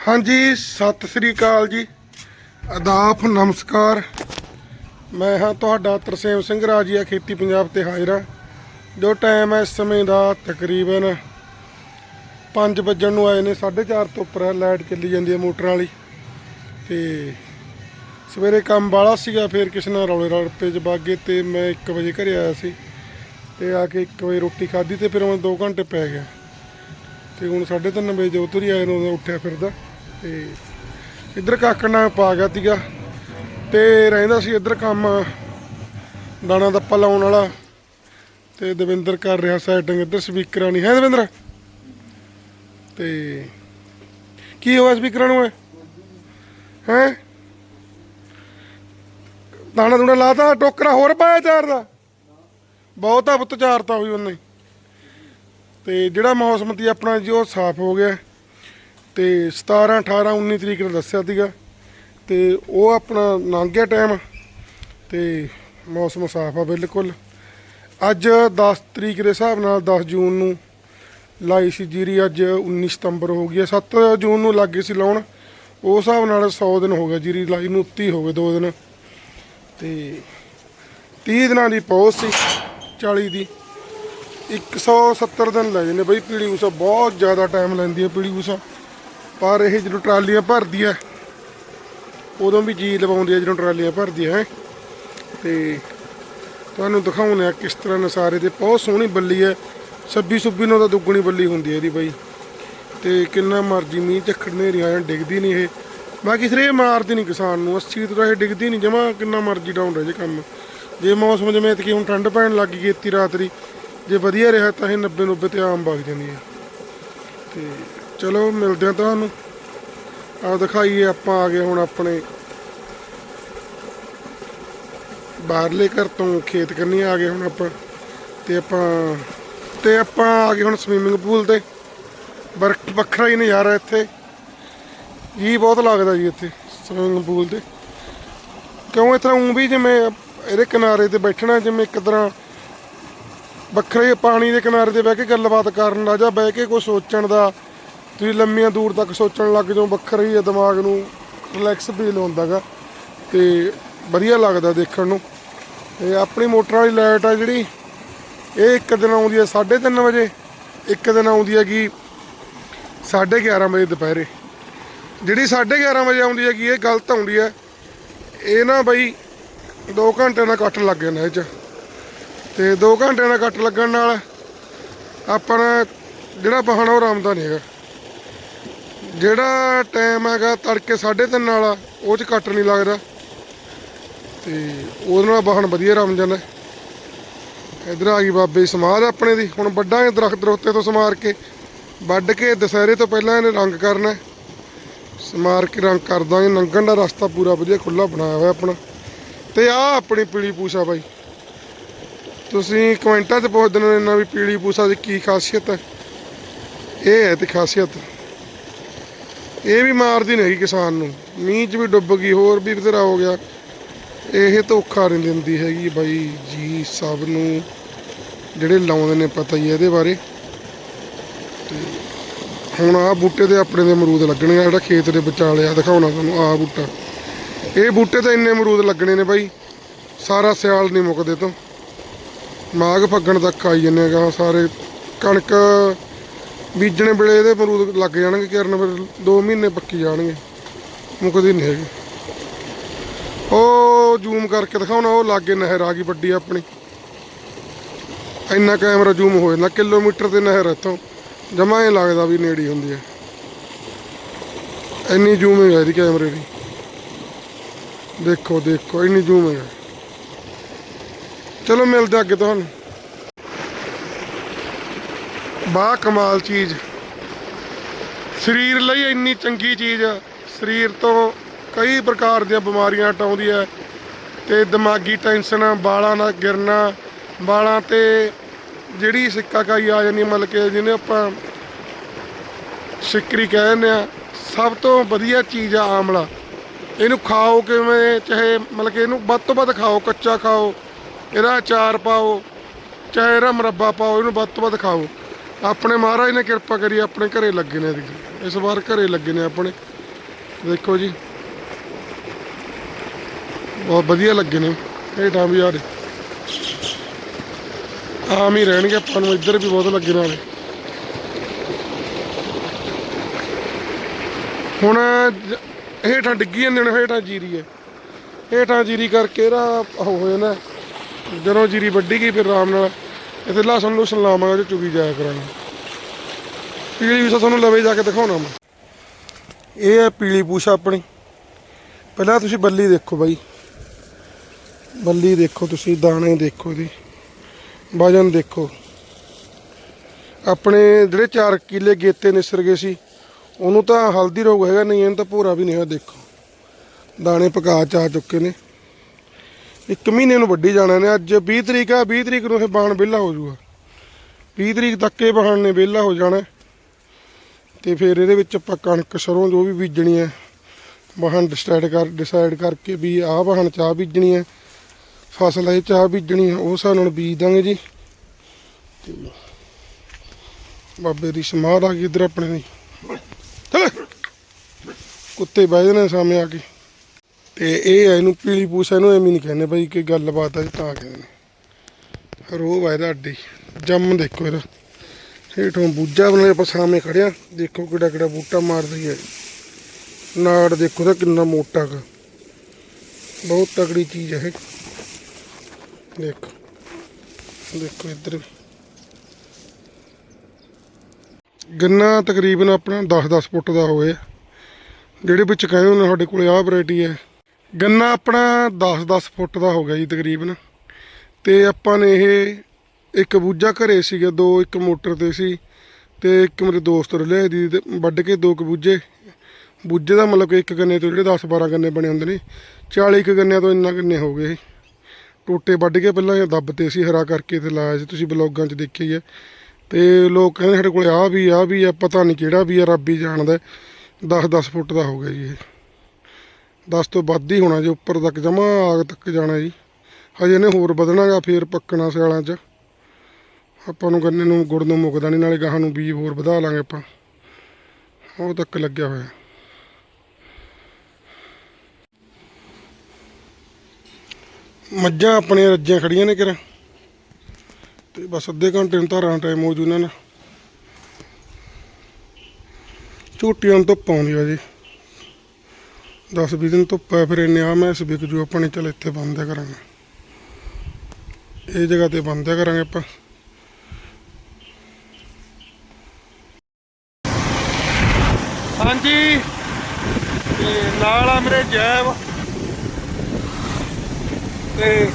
ਹਾਂਜੀ, ਸਤਿ ਸ੍ਰੀ ਅਕਾਲ ਜੀ। ਆਦਾਬ ਨਮਸਕਾਰ। ਮੈਂ ਹਾਂ ਤੁਹਾਡਾ ਤਰਸੇਮ ਸਿੰਘ ਰਾਜੀਆ, ਖੇਤੀ ਪੰਜਾਬ ਤੇ ਹਾਜ਼ਰ ਹਾਂ। ਜੋ ਟਾਈਮ ਹੈ ਇਸ ਸਮੇਂ ਦਾ ਤਕਰੀਬਨ 5 ਵਜਣ ਨੂੰ ਆਏ ਨੇ 4:30 ਤੋਂ ਉੱਪਰ ਹੈ, ਲਾਈਟ ਚੱਲੀ ਜਾਂਦੀ ਹੈ ਮੋਟਰ ਵਾਲੀ। ਤੇ ਸਵੇਰੇ ਕੰਮ ਵਾਲਾ ਸੀਗਾ, ਫਿਰ ਕਿਸੇ ਨਾਲ ਰੌਲੇ ਰੱਪੇ 'ਚ ਬਾਗੇ ਤੇ ਮੈਂ 1 ਵਜੇ ਘਰੇ ਆਇਆ ਸੀ। ਤੇ ਆ ਕੇ 1 ਵਜੇ ਰੋਟੀ ਖਾਧੀ ਤੇ ਫਿਰ ਮੈਂ 2 ਘੰਟੇ ਪੈ ਗਿਆ। ਤੇ ਹੁਣ 3:30 ਵਜੇ ਜੋ ਉਤਰ ਹੀ ਆਏ ਨੂੰ ਉਦੋਂ ਉੱਠਿਆ ਫਿਰਦਾ। ਤੇ ਇੱਧਰ ਕਾਕਣਾ ਪਾ ਗਿਆ ਤੀਗਾ ਤੇ ਰਹਿੰਦਾ ਸੀ ਇੱਧਰ ਕੰਮ ਦਾਣਾ ਦੱਪਾ ਲਾਉਣ ਵਾਲਾ ਤੇ ਦਵਿੰਦਰ ਕਰ ਰਿਹਾ ਸੈਟਿੰਗ ਇੱਧਰ ਸਪੀਕਰਾਂ ਨਹੀਂ ਹੈ ਦਵਿੰਦਰ? ਤੇ ਕੀ ਹੋਇਆ ਸਪੀਕਰਾਂ ਨੂੰ ਹੈ? ਦਾਣਾ ਦੂਣਾ ਲਾਤਾ, ਟੋਕਰਾ ਹੋਰ ਪਾਇਆ ਚਾਰ ਦਾ। ਬਹੁਤਾ ਪੁੱਤ ਚਾਰਤਾ ਹੋਈ ਉਹਨੇ। ਤੇ ਜਿਹੜਾ ਮੌਸਮ ਤੀ ਆਪਣਾ ਜੀ, ਉਹ ਸਾਫ਼ ਹੋ ਗਿਆ। ਤੇ 17 18 19 ਤਰੀਕ ਨੂੰ ਦੱਸਿਆ ਸੀਗਾ। ਤੇ ਉਹ ਆਪਣਾ ਲੰਘ ਗਿਆ ਟਾਈਮ ਤੇ ਮੌਸਮ ਸਾਫ਼ ਆ ਬਿਲਕੁਲ। ਅੱਜ 10 ਤਰੀਕ ਦੇ ਹਿਸਾਬ ਨਾਲ 10 ਜੂਨ ਨੂੰ ਲਾਈ ਸੀ ਜੀਰੀ, ਅੱਜ 19 ਸਤੰਬਰ ਹੋ ਗਈ ਹੈ 7 ਜੂਨ ਨੂੰ ਲੱਗੇ ਸੀ ਲਾਉਣ। ਉਸ ਹਿਸਾਬ ਨਾਲ 100 ਦਿਨ ਹੋ ਗਿਆ ਜੀਰੀ ਲਾਈ ਨੂੰ, ਉੱਤੀ ਹੋ ਗਏ 2 ਦਿਨ। ਤੇ 30 ਦਿਨਾਂ ਦੀ ਪੌਸ ਸੀ 40 ਦੀ। 170 ਦਿਨ ਲੈ ਜਾਂਦੇ ਬਈ ਪੀੜੀ ਊਸਾ ਬਹੁਤ ਜ਼ਿਆਦਾ ਟਾਈਮ ਲੈਂਦੀ ਹੈ ਪੀੜੀ ਊਸਾ। ਪਰ ਇਹ ਜਦੋਂ ਟਰਾਲੀਆਂ ਭਰਦੀ ਹੈ ਉਦੋਂ ਵੀ ਜੀ ਲਵਾਉਂਦੀ ਹੈ ਜਦੋਂ ਟਰਾਲੀਆਂ ਭਰਦੀ ਹੈ। ਤੇ ਤੁਹਾਨੂੰ ਦਿਖਾਉਂਦੇ ਆ ਕਿਸ ਤਰ੍ਹਾਂ ਨਸਾਰੇ ਦੇ, ਬਹੁਤ ਸੋਹਣੀ ਬੱਲੀ ਹੈ। 26 ਸੁੱਬੀ ਨੂੰ ਤਾਂ ਦੁੱਗਣੀ ਬੱਲੀ ਹੁੰਦੀ ਹੈ ਇਹਦੀ ਬਾਈ। ਤੇ ਕਿੰਨਾ ਮਰਜ਼ੀ ਮੀਂਹ ਝੱਖੜ ਨੇਰੀ ਆ ਡਿੱਗਦੀ ਨਹੀਂ ਇਹ। ਬਾਕੀ ਸਿਰੇ ਮਾਰਦੀ ਨਹੀਂ ਕਿਸਾਨ ਨੂੰ 80 ਤੋਂ ਇਹ ਡਿੱਗਦੀ ਨਹੀਂ, ਜਮਾ ਕਿੰਨਾ ਮਰਜ਼ੀ ਡਾਊਨ ਰਹੇ ਜੇ ਕੰਮ। ਜੇ ਮੌਸਮ ਜਿਵੇਂ ਕਿ ਹੁਣ ਠੰਡ ਪੈਣ ਲੱਗ ਗਈ ਇੱਤੀ ਰਾਤ ਦੀ, ਜੇ ਵਧੀਆ ਰਿਹਾ ਤਾਂ ਇਹ 90 90 ਤੇ ਆਮ ਵਗ ਜਾਂਦੀ ਹੈ। ਤੇ ਚਲੋ ਮਿਲਦੇ ਆ ਤੁਹਾਨੂੰ। ਆ ਦਿਖਾਈਏ ਆਪਾਂ ਆ ਗਏ ਹੁਣ ਆਪਣੇ ਬਾਹਰਲੇ ਘਰ ਤੋਂ ਖੇਤ ਕਰਨੀ ਆ ਗਏ ਹੁਣ ਆਪਾਂ। ਤੇ ਆਪਾਂ ਤੇ ਆਪਾਂ ਆ ਗਏ ਹੁਣ ਸਵੀਮਿੰਗ ਪੂਲ ਤੇ। ਬਰ ਵੱਖਰਾ ਹੀ ਨਜ਼ਾਰਾ ਇੱਥੇ। ਜੀ ਬਹੁਤ ਲੱਗਦਾ ਜੀ ਇੱਥੇ ਸਵੀਮਿੰਗ ਪੂਲ ਤੇ। ਕਿਉਂ ਇਸ ਤਰ੍ਹਾਂ ਉਂ ਵੀ ਜਿਵੇਂ ਇਹਦੇ ਕਿਨਾਰੇ ਤੇ ਬੈਠਣਾ, ਜਿਵੇਂ ਇੱਕ ਤਰ੍ਹਾਂ ਵੱਖਰੇ ਪਾਣੀ ਦੇ ਕਿਨਾਰੇ ਤੇ ਬਹਿ ਕੇ ਗੱਲਬਾਤ ਕਰਨ ਦਾ ਜਾਂ ਬਹਿ ਕੇ ਕੋਈ ਸੋਚਣ ਦਾ ਤੁਸੀਂ ਲੰਮੀਆਂ ਦੂਰ ਤੱਕ ਸੋਚਣ ਲੱਗ ਜਾਓ, ਵੱਖਰਾ ਹੀ ਆ ਦਿਮਾਗ ਨੂੰ ਰਿਲੈਕਸ ਫੀਲ ਹੁੰਦਾਗਾ ਤੇ ਵਧੀਆ ਲੱਗਦਾ ਦੇਖਣ ਨੂੰ। ਤੇ ਆਪਣੀ ਮੋਟਰ ਵਾਲੀ ਲਾਈਟ ਆ ਜਿਹੜੀ, ਇਹ ਇੱਕ ਦਿਨ ਆਉਂਦੀ ਹੈ 3:30 ਵਜੇ, ਇੱਕ ਦਿਨ ਆਉਂਦੀ ਹੈਗੀ 11:30 ਵਜੇ ਦੁਪਹਿਰੇ। ਜਿਹੜੀ 11:30 ਵਜੇ ਆਉਂਦੀ ਹੈਗੀ, ਇਹ ਗਲਤ ਆਉਂਦੀ ਹੈ ਇਹ ਨਾ ਬਈ 2 ਘੰਟੇ ਦਾ ਕੱਟ ਲੱਗ ਜਾਂਦਾ ਇਹ ਚ। ਤੇ 2 ਘੰਟਿਆਂ ਦਾ ਕੱਟ ਲੱਗਣ ਨਾਲ ਆਪਣਾ ਜਿਹੜਾ ਵਾਹਨ ਉਹ ਆਰਾਮਦਾ ਨਹੀਂ ਹੈਗਾ। ਜਿਹੜਾ ਟਾਈਮ ਹੈਗਾ ਤੜਕੇ 3:30 ਵਾਲਾ, ਉਹ ਚ ਕੱਟ ਨਹੀਂ ਲੱਗਦਾ। ਤੇ ਉਹਦੇ ਨਾਲ ਵਾਹਨ ਵਧੀਆ ਰਮ ਜਾਂਦਾ। ਇਧਰ ਆ ਗਈ ਬਾਬੇ ਦੀ ਆਪਣੇ ਦੀ। ਹੁਣ ਵੱਡਾ ਦਰਖਤ ਦਰੋਤੇ ਤੋਂ ਸਮਾਰ ਕੇ। ਵੱਢ ਕੇ ਦੁਸਹਿਰੇ ਤੋਂ ਪਹਿਲਾਂ ਇਹਨੇ ਰੰਗ ਕਰਨਾ। ਸਮਾਰ ਕੇ ਰੰਗ ਕਰ ਦਾਂਗੇ। ਲੰਘਣ ਦਾ ਰਸਤਾ ਪੂਰਾ ਵਧੀਆ ਖੁੱਲਾ ਬਣਾਇਆ ਹੋਇਆ ਆਪਣਾ। ਤੇ ਆ ਆਪਣੀ ਪੀਲੀ ਪੂਸਾ ਬਾਈ। ਤੁਸੀਂ ਕਮੈਂਟਾਂ 'ਚ ਪੁੱਛ ਦੇਣਾ ਇਹਨਾਂ ਵੀ ਪੀਲੀ ਪੂਸਾ ਦੀ ਕੀ ਖਾਸੀਅਤ ਹੈ। ਇਹ ਹੈ ਤੇ ਖਾਸੀਅਤ। ਇਹ ਵੀ ਮਾਰਦੀ ਨਹੀਂ ਹੈਗੀ ਕਿਸਾਨ ਨੂੰ। ਮੀਂਹ 'ਚ ਵੀ ਡੁੱਬ ਗਈ, ਹੋਰ ਵੀ ਬਥੇਰਾ ਹੋ ਗਿਆ। ਇਹ ਧੋਖਾ ਨਹੀਂ ਦਿੰਦੀ ਹੈਗੀ ਬਾਈ ਜੀ, ਸਭ ਨੂੰ ਜਿਹੜੇ ਲਾਉਂਦੇ ਨੇ ਪਤਾ ਹੀ ਹੈ ਇਹਦੇ ਬਾਰੇ। ਹੁਣ ਆਹ ਬੂਟੇ ਤੇ ਆਪਣੇ ਦੇ ਅਮਰੂਦ ਲੱਗਣੇ ਆ, ਜਿਹੜਾ ਖੇਤ ਦੇ ਵਿਚਾਲੇ ਆ ਦਿਖਾਉਣਾ ਤੁਹਾਨੂੰ ਆਹ ਬੂਟਾ। ਇਹ ਬੂਟੇ ਤੇ ਇੰਨੇ ਅਮਰੂਦ ਲੱਗਣੇ ਨੇ ਬਾਈ, ਸਾਰਾ ਸਿਆਲ ਨਹੀਂ ਮੁੱਕਦੇ ਤੋਂ। ਮਾਘ ਫੱਗਣ ਤੱਕ ਆਈ ਜੰਨੇ ਗਾ ਸਾਰੇ ਕਣਕ ਬੀਜਣੇ ਵੇਲੇ ਇਹਦੇ ਅਮਰੂਦ ਲੱਗ ਜਾਣਗੇ ਕਿਰਨ, ਫਿਰ 2 ਮਹੀਨੇ ਪੱਕੀ ਜਾਣਗੇ। ਮੁੱਕਦੇ ਨਹੀਂ ਹੈਗੇ। ਉਹ ਜ਼ੂਮ ਕਰਕੇ ਦਿਖਾਉਣਾ ਉਹ ਲਾਗੇ ਨਹਿਰ ਆ ਗਈ ਵੱਡੀ ਆਪਣੀ। ਇੰਨਾ ਕੈਮਰਾ ਜ਼ੂਮ ਹੋ ਜਾਂਦਾ, ਕਿਲੋਮੀਟਰ ਤੇ ਨਹਿਰ ਇੱਥੋਂ। ਜਮਾ ਇਹ ਲੱਗਦਾ ਵੀ ਨੇੜੀ ਹੁੰਦੀ ਹੈ। ਇੰਨੀ ਜ਼ੂਮ ਹੈ ਇਹਦੀ ਕੈਮਰੇ ਦੀ। ਦੇਖੋ ਦੇਖੋ, ਇੰਨੀ ਜ਼ੂਮ ਹੈ ਚਲੋ, ਮਿਲਦੇ ਅੱਗੇ ਤੁਹਾਨੂੰ। ਬਾ ਕਮਾਲ ਚੀਜ਼। ਸਰੀਰ ਲਈ ਇੰਨੀ ਚੰਗੀ ਚੀਜ਼ ਆ। ਸਰੀਰ ਤੋਂ ਕਈ ਪ੍ਰਕਾਰ ਦੀਆਂ ਬਿਮਾਰੀਆਂ ਹਟਾਉਂਦੀ ਹੈ। ਤੇ ਦਿਮਾਗੀ ਟੈਨਸ਼ਨ, ਵਾਲਾਂ ਦਾ ਗਿਰਨਾ, ਵਾਲਾਂ ਤੇ ਜਿਹੜੀ ਸਿੱਕਾ ਕਾਈ ਆ ਜਾਂਦੀ ਮਤਲਬ ਕਿ ਜਿਹਨੇ ਆਪਾਂ ਸਿੱਕਰੀ ਕਹਿ ਦਿੰਦੇ ਆ, ਸਭ ਤੋਂ ਵਧੀਆ ਚੀਜ਼ ਆ ਆਮਲਾ। ਇਹਨੂੰ ਖਾਓ ਕਿਵੇਂ, ਚਾਹੇ ਮਤਲਬ ਕਿ ਇਹਨੂੰ ਵੱਧ ਤੋਂ ਵੱਧ ਖਾਓ, ਕੱਚਾ ਖਾਓ, ਇਹਦਾ ਅਚਾਰ ਪਾਓ, ਚਾਹੇ ਇਹਦਾ ਮੁਰੱਬਾ ਪਾਓ, ਇਹਨੂੰ ਵੱਧ ਤੋਂ ਵੱਧ ਖਾਓ। ਆਪਣੇ ਮਹਾਰਾਜ ਨੇ ਕਿਰਪਾ ਕਰੀ, ਆਪਣੇ ਘਰੇ ਲੱਗੇ ਨੇ ਇਸ ਵਾਰ ਘਰੇ ਲੱਗੇ ਨੇ ਆਪਣੇ। ਦੇਖੋ ਜੀ। ਬਹੁਤ ਵਧੀਆ ਲੱਗੇ ਨੇ। ਹੇਠਾਂ ਵੀ ਆ ਦੇ ਆਮ ਹੀ ਰਹਿਣਗੇ, ਆਪਾਂ ਨੂੰ ਇੱਧਰ ਵੀ ਬਹੁਤ ਲੱਗੇ ਨਾਲੇ ਹੁਣ ਹੇਠਾਂ ਡਿੱਗੀ ਜਾਂਦੇ ਨੇ, ਹੇਠਾਂ ਜੀਰੀ ਹੈ। ਹੇਠਾਂ ਜੀਰੀ ਕਰਕੇ ਇਹਦਾ ਹੋ ਜਾਂਦਾ। ਜਦੋਂ ਜੀਰੀ ਵੱਢੀ ਗਈ, ਫਿਰ ਆਰਾਮ ਨਾਲ ਇੱਥੇ ਲਸਣ ਲੁਸਣ ਲਾਵਾਂਗੇ ਉਹ ਚੁਗੀ ਜਾਇਆ ਕਰਾਂਗੇ। ਪੀਲੀ ਵੀ ਤੁਹਾਨੂੰ ਲਵੇ ਜਾ ਕੇ ਦਿਖਾਉਣਾ ਮੈਂ। ਇਹ ਹੈ ਪੀਲੀ ਪੂਛ ਆਪਣੀ। ਪਹਿਲਾਂ ਤੁਸੀਂ ਬੱਲੀ ਦੇਖੋ ਬਾਈ। ਬੱਲੀ ਦੇਖੋ ਤੁਸੀਂ, ਦਾਣੇ ਦੇਖੋ ਇਹਦੇ। ਵਜਨ ਦੇਖੋ। ਆਪਣੇ ਜਿਹੜੇ 4 ਕਿਲੇ ਗੇਤੇ ਨਿਸਰ ਗਏ ਸੀ, ਉਹਨੂੰ ਤਾਂ ਹਲਦੀ ਰੋਗ ਹੈਗਾ, ਨਹੀਂ ਇਹਨੂੰ ਤਾਂ ਭੂਰਾ ਵੀ ਨਹੀਂ ਹੋਇਆ, ਦੇਖੋ। ਦਾਣੇ ਪਕਾ ਚ ਆ ਚੁੱਕੇ ਨੇ। ਇੱਕ ਮਹੀਨੇ ਨੂੰ ਵੱਢੀ ਜਾਣਾ ਨੇ, ਅੱਜ 20 ਤਰੀਕ ਆ 20 ਤਰੀਕ ਨੂੰ ਇਹ ਬਾਣ ਵਿਹਲਾ ਹੋ ਜਾਊਗਾ। 20 ਤਰੀਕ ਤੱਕ ਇਹ ਬਾਣ ਨੇ ਵਿਹਲਾ ਹੋ ਜਾਣਾ। ਤੇ ਫਿਰ ਇਹਦੇ ਵਿੱਚ ਆਪਾਂ ਕਣਕ ਸਰੋਂ ਜੋ ਵੀ ਬੀਜਣੀ ਹੈ, ਵਾਹਣ ਡਿਸਾਈਡ ਕਰ ਡਿਸਾਈਡ ਕਰਕੇ ਵੀ ਆਹ ਵਾਹਣ ਚਾਹ ਬੀਜਣੀ ਹੈ, ਫਸਲ ਇਹ ਚਾਹ ਬੀਜਣੀ ਹੈ ਉਹ ਸਾਨੂੰ ਬੀਜ ਦਾਂਗੇ ਜੀ। ਤੇ ਬਾਬੇ ਦੀ ਸਮਾਧ ਆ ਗਈ ਇਧਰ ਆਪਣੇ ਦੀ ਕੁੱਤੇ ਬਹਿ ਜਾਣੇ ਸਾਹਮਣੇ ਆ ਕੇ। ਤੇ ਇਹ ਹੈ ਇਹਨੂੰ ਪੀਲੀ ਪੂਛ ਇਹਨੂੰ ਐਵੇਂ ਨਹੀਂ ਕਹਿੰਦੇ ਬਾਈ ਕਿ ਗੱਲਬਾਤ ਆ ਜੀ ਤਾਂ ਕਹਿੰਦੇ ਨੇ। ਰੋਹ ਹੈ ਇਹਦਾ ਅੱਡੀ ਜੰਮ ਦੇਖੋ ਇਹਦਾ। ਹੇਠੋਂ ਬੂਝਾ ਬਣੇ ਆਪਾਂ ਸਾਹਮਣੇ ਖੜਿਆ ਦੇਖੋ ਕਿਹੜਾ ਕਿਹੜਾ ਬੂਟਾ ਮਾਰਦੀ ਹੈ ਨਾੜ ਦੇਖੋ ਤਾਂ ਕਿੰਨਾ ਮੋਟਾ ਗਾ ਬਹੁਤ ਤਕੜੀ ਚੀਜ਼ ਹੈ ਇਹ। ਦੇਖੋ। ਦੇਖੋ ਇੱਧਰ ਗੰਨਾ ਤਕਰੀਬਨ ਆਪਣਾ 10-10 ਫੁੱਟ ਦਾ ਹੋਵੇ। ਜਿਹੜੇ ਵਿੱਚ ਕਹਿੰਦੇ ਨੇ ਸਾਡੇ ਕੋਲੇ ਆਹ ਵੈਰਾਈਟੀ ਹੈ ਗੰਨਾ ਆਪਣਾ 10-10 ਫੁੱਟ ਦਾ ਹੋ ਗਿਆ ਜੀ ਤਕਰੀਬਨ। ਤੇ ਆਪਾਂ ਨੇ ਇਹ ਇੱਕ ਬੂਜਾ ਘਰੇ ਸੀਗਾ, ਦੋ, ਇੱਕ ਮੋਟਰ ਤੇ ਸੀ ਤੇ ਇੱਕ ਮੇਰੇ ਦੋਸਤ ਰਲੇ ਦੀ ਤੇ ਵੱਢ ਕੇ ਦੋ ਕਬੂਜੇ ਬੂਜੇ ਦਾ ਮਤਲਬ ਕਿ ਇੱਕ ਗੰਨੇ ਤੋਂ ਜਿਹੜੇ 10 12 ਗੰਨੇ ਬਣੇ ਹੁੰਦੇ ਨੇ 40 ਕੁ ਗੰਨਿਆਂ ਤੋਂ ਇੰਨਾ ਗੰਨੇ ਹੋ ਗਏ ਟੋਟੇ ਵੱਢ ਕੇ ਪਹਿਲਾਂ ਇਹ ਦੱਬਤੇ ਸੀ ਹਰਾ ਕਰਕੇ ਤੇ ਲਾਇਆ ਸੀ, ਤੁਸੀਂ ਬਲੌਗਾਂ 'ਚ ਦੇਖਿਆ ਹੀ ਹੈ। ਤੇ ਲੋਕ ਕਹਿੰਦੇ ਸਾਡੇ ਕੋਲ ਆ ਵੀ ਆ ਵੀ, ਆ ਪਤਾ ਨਹੀਂ ਕਿਹੜਾ ਵੀ ਆ, ਰੱਬ ਹੀ ਜਾਣਦਾ 10-10 ਫੁੱਟ ਦਾ ਹੋ ਗਿਆ ਜੀ ਇਹ। 10 ਤੋਂ ਵੱਧ ਹੀ ਹੋਣਾ ਜੀ, ਉੱਪਰ ਤੱਕ ਜਮਾ ਆਗ ਤੱਕ ਜਾਣਾ ਜੀ। ਹਜੇ ਨੇ ਹੋਰ ਵਧਣਾਗਾ ਫੇਰ ਪੱਕਣਾ ਸਿਆਲਾਂ 'ਚ। ਆਪਾਂ ਨੂੰ ਗੰਨੇ ਨੂੰ ਗੁੜ ਨੂੰ ਮੁੱਕਦਾ ਨਹੀਂ ਨਾਲੇ ਗਾਹਾਂ ਨੂੰ ਬੀਜ ਹੋਰ ਵਧਾ ਲਾਂਗੇ ਆਪਾਂ। ਉਹ ਤੱਕ ਲੱਗਿਆ ਹੋਇਆ। ਮੱਝਾਂ ਆਪਣੀਆਂ ਰੱਜੀਆਂ ਖੜੀਆਂ ਨੇ ਕਿਰਾ। ਤੇ ਬਸ ਅੱਧੇ ਘੰਟੇ ਨੂੰ ਧਾਰਾਂ ਟਾਈਮ ਹੋ ਜੂ ਇਹਨਾਂ ਨਾਲ। ਝੂਟੀਆਂ ਨੂੰ ਧੁੱਪ ਆਉਂਦੀ ਆ ਜੀ। 10 20 ਦਿਨ ਧੁੱਪ ਹੈ, ਫਿਰ ਇੰਨੇ ਆ ਮੈਂ ਵਿਕ ਜੂ ਆਪਾਂ ਨੇ ਚਲ ਇੱਥੇ ਬੰਦ ਕਰਾਂਗੇ। ਇਹ ਜਗ੍ਹਾ ਤੇ ਬੰਦ ਕਰਾਂਗੇ ਆਪਾਂ। ਹਾਂਜੀ। ਤੇ ਨਾਲ ਆ ਮੇਰੇ ਜੈਬ ਤੇ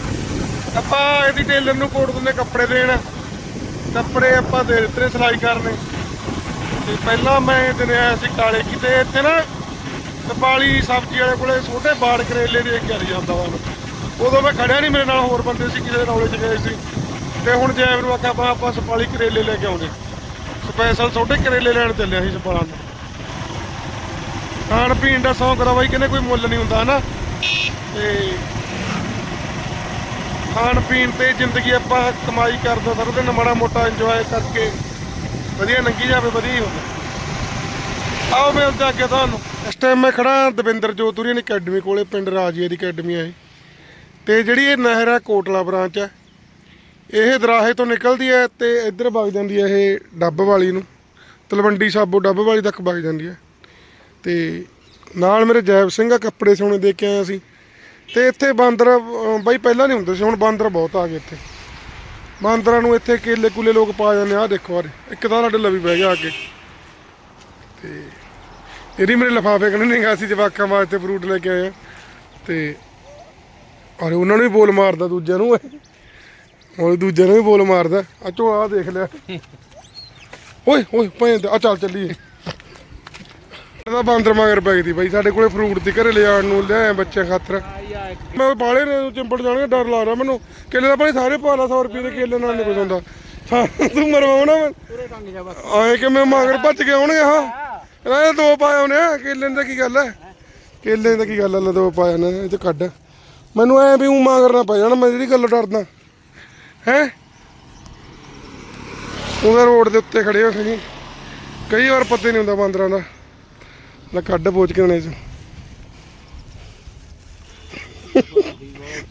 ਆਪਾਂ ਇਹਦੀ ਟੇਲਰ ਨੂੰ ਕੋਟ ਦਿੰਦੇ ਕੱਪੜੇ ਦੇਣ। ਕੱਪੜੇ ਆਪਾਂ ਦੇ ਦਿੱਤੇ ਨੇ ਸਿਲਾਈ ਕਰਨੇ। ਤੇ ਪਹਿਲਾਂ ਮੈਂ ਦਿਨੇ ਆਇਆ ਸੀ ਕਾਲੇ ਕਿਤੇ, ਇੱਥੇ ਨਾ ਕਪਾਲੀ ਸਬਜ਼ੀ ਵਾਲੇ ਕੋਲੇ ਛੋਟੇ ਬਾੜ ਕਰੇਲੇ ਦੇ ਕੇ ਆਈ ਜਾਂਦਾ ਵਾ। ਉਦੋਂ ਮੈਂ ਖੜਿਆ ਨਹੀਂ ਮੇਰੇ ਨਾਲ, ਹੋਰ ਬੰਦੇ ਸੀ, ਕਿਸੇ ਦੇ ਰੌਲੇ ਗਏ ਸੀ। ਤੇ ਹੁਣ ਜੈਬ ਨੂੰ ਆਖਿਆ ਆਪਾਂ ਆਪਾਂ ਸਪਾਲੀ ਕਰੇਲੇ ਲੈ ਕੇ ਆਉਂਦੇ। ਸਪੈਸ਼ਲ ਛੋਟੇ ਕਰੇਲੇ ਲੈਣ ਚੱਲਿਆ ਸੀ ਸਪਾਲਾਂ ਤੋਂ ਖਾਣ ਪੀਣ ਦਾ ਸ਼ੌਂਕ ਦਾ ਬਾਈ ਕਹਿੰਦੇ ਕੋਈ ਮੁੱਲ ਨਹੀਂ ਹੁੰਦਾ, ਹਨਾ? ਤੇ ਖਾਣ ਪੀਣ ਤੇ ਜ਼ਿੰਦਗੀ ਆਪਾਂ ਕਮਾਈ ਕਰਦੇ ਸਾਰਾ ਦਿਨ ਮਾੜਾ ਮੋਟਾ ਇੰਜੋਏ ਕਰਕੇ ਵਧੀਆ ਲੰਘੀ ਜਾਵੇ, ਵਧੀਆ ਹੀ ਹੁੰਦਾ ਆਓ ਮੈਂ ਉੱਤੇ ਅੱਗੇ ਤੁਹਾਨੂੰ। ਇਸ ਟਾਈਮ ਮੈਂ ਖੜਾ ਦਵਿੰਦਰ ਜੋਤੂਰੀਅਨ ਅਕੈਡਮੀ ਕੋਲੇ, ਪਿੰਡ ਰਾਜੀਆ ਦੀ ਅਕੈਡਮੀ ਹੈ ਇਹ। ਤੇ ਜਿਹੜੀ ਇਹ ਨਹਿਰ ਹੈ ਕੋਟਲਾ ਬ੍ਰਾਂਚ ਹੈ ਇਹ ਦਰਾਹੇ ਤੋਂ ਨਿਕਲਦੀ ਹੈ ਤੇ ਇੱਧਰ ਵਗ ਜਾਂਦੀ ਹੈ ਇਹ ਡੱਬ ਵਾਲੀ ਨੂੰ। ਤਲਵੰਡੀ ਸਾਬੋ ਡੱਬ ਵਾਲੀ ਤੱਕ ਵਗ ਜਾਂਦੀ ਹੈ ਤੇ ਨਾਲ ਮੇਰੇ ਜੈਵ ਸਿੰਘ ਆ, ਕੱਪੜੇ ਸੋਨੇ ਦੇ ਕੇ ਆਇਆ ਸੀ ਤੇ ਇੱਥੇ ਬਾਂਦਰ ਬਾਈ ਪਹਿਲਾਂ ਨਹੀਂ ਹੁੰਦੇ ਸੀ, ਹੁਣ ਬਾਂਦਰ ਬਹੁਤ ਆ ਗਏ ਇੱਥੇ। ਬਾਂਦਰਾਂ ਨੂੰ ਇੱਥੇ ਕੇਲੇ ਕੁਲੇ ਲੋਕ ਪਾ ਜਾਂਦੇ ਆ, ਆਹ ਦੇਖੋ ਆਰੇ ਇੱਕ ਤਾਂ ਸਾਡੇ ਲਵੀ ਬਹਿ ਗਿਆ ਅੱਗੇ। ਕੇ ਤੇ ਇਹਦੀ ਮੇਰੇ ਲਫਾਫੇ ਕਨੇ ਨਹੀਂ ਗਾ ਸੀ ਜਵਾਕਾਂ ਵਾਸਤੇ ਫਰੂਟ ਲੈ ਕੇ ਆਏ ਆ। ਤੇ ਅਰੇ ਉਹਨਾਂ ਨੂੰ ਵੀ ਬੋਲ ਮਾਰਦਾ ਦੂਜਿਆਂ ਨੂੰ। ਉਹ ਦੂਜਿਆਂ ਨੂੰ ਵੀ ਬੋਲ ਮਾਰਦਾ। ਆ ਚੋ ਆ ਦੇਖ ਲਿਆ। ਓਏ ਓਏ ਭੈਣ ਆ ਚੱਲ ਚੱਲੀਏ। ਇਹਦਾ ਬਾਂਦਰ ਮਗਰ ਪੈ ਗਈ ਬਾਈ ਸਾਡੇ ਕੋਲੇ ਫਰੂਟ ਦੀ ਘਰੇ ਲਿਆਉਣ ਨੂੰ ਲਿਆਏ ਬੱਚਿਆਂ ਖਾਤਰ। ਮੈਂ ਬਾਲੇ ਨੇ ਚਿੰਪੜ ਜਾਣਗੇ ਡਰ ਲਾ ਰਿਹਾ ਮੈਨੂੰ। ਕੇਲੇ ਦਾ ਭਾਈ ਸਾਰੇ ਪਾ ਲਾ 100 ਰੁਪਏ ਦੇ ਕੇਲੇ ਨਾਲ ਨਹੀਂ ਕੁਝ ਹੁੰਦਾ। ਤੂੰ ਮਰਵਾਉਣਾ ਮੈਂ। ਆਏ ਕਿ ਮੈਂ ਮਗਰ ਭੱਜ ਕੇ ਆਉਣਗੇ ਹਾਂ? ਇਹ ਦੋ ਪਾਇਆ ਉਹਨੇ ਕੇਲੇ ਦਾ ਕੀ ਗੱਲ ਹੈ? ਕੇਲੇ ਦਾ ਕੀ ਗੱਲ ਹੈ ਦੋ ਪਾਇਆ ਨੇ ਇਹ ਤੇ ਕੱਢ। ਮੈਨੂੰ ਐ ਵੀ ਉਮਾ ਕਰਨਾ ਪੈ ਜਾਣਾ, ਮੈਂ ਜਿਹੜੀ ਗੱਲ ਡਰਦਾ। ਹੈ? ਉਹਦੇ ਰੋਡ ਦੇ ਉੱਤੇ ਖੜੇ ਹੋ ਸੀ ਕਈ ਵਾਰ ਪਤਾ ਨਹੀਂ ਹੁੰਦਾ ਬਾਂਦਰਾਂ ਦਾ। ਲੈ ਕੱਢ ਪੋਚ ਕੇ ਉਹਨੇ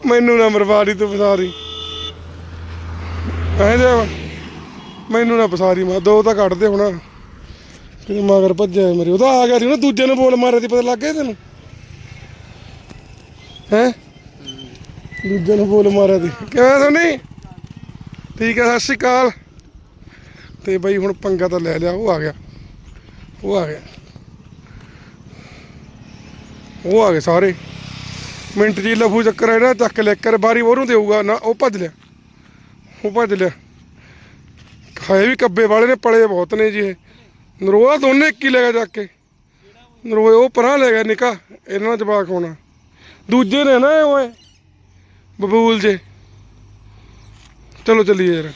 ਮੈਨੂੰ ਨਾ ਮਰਵਾੜੀ ਤੂੰ ਫਸਾਰੀ। ਐਂ ਜਾ ਮੈਨੂੰ ਨਾ ਫਸਾਰੀ ਮੈਂ ਦੋ ਤਾਂ ਕੱਢਦੇ ਹੋਣਾ। ਕਿਤੇ ਮਗਰ ਭੱਜਿਆ ਮੇਰੇ। ਉਹਦਾ ਆ ਗਿਆ ਸੀ ਨਾ, ਦੂਜੇ ਨੂੰ ਬੋਲ ਮਾਰਿਆ ਸੀ, ਪਤਾ ਲੱਗ ਗਿਆ ਤੈਨੂੰ? ਹੈ? ਦੂਜੇ ਨੂੰ ਬੋਲ ਮਾਰਿਆ ਸੀ। ਕਿਵੇਂ ਸੋਨੀ? ਠੀਕ ਹੈ, ਸਤਿ ਸ਼੍ਰੀ ਅਕਾਲ। ਤੇ ਬਈ ਹੁਣ ਪੰਗਾ ਤਾਂ ਲੈ ਲਿਆ, ਉਹ ਆ ਗਿਆ। ਉਹ ਆ ਗਿਆ। ਉਹ ਆ ਗਏ ਸਾਰੇ। ਮਿੰਟ ਜੀ ਲਫੂ ਚੱਕਰ ਹੈ ਨਾ, ਚੱਕ ਲਿਆ ਕਰ ਬਾਰੀ ਉਹਨੂੰ ਦੇਊਗਾ, ਨਾ ਉਹ ਭੱਜ ਲਿਆ। ਉਹ ਭੱਜ ਲਿਆ। ਖਾਏ ਵੀ ਕੱਬੇ ਵਾਲੇ ਨੇ, ਪਲੇ ਬਹੁਤ ਨੇ ਜੀ ਇਹ। ਨਰੋਆ ਦੋਨੇ ਇੱਕ ਹੀ ਲੈ ਗਿਆ ਚੱਕ ਕੇ। ਨਰੋਏ ਉਹ ਪਰਾਂ ਲੈ ਗਿਆ ਨਿਕਾ, ਇਹਨਾਂ ਨਾਲ ਜਵਾਕ ਹੋਣਾ। ਦੂਜੇ ਨੇ ਨਾ ਇਹ ਓਏ, ਬਬੂਲ ਜੇ। ਚਲੋ ਚੱਲੀਏ ਯਾਰ।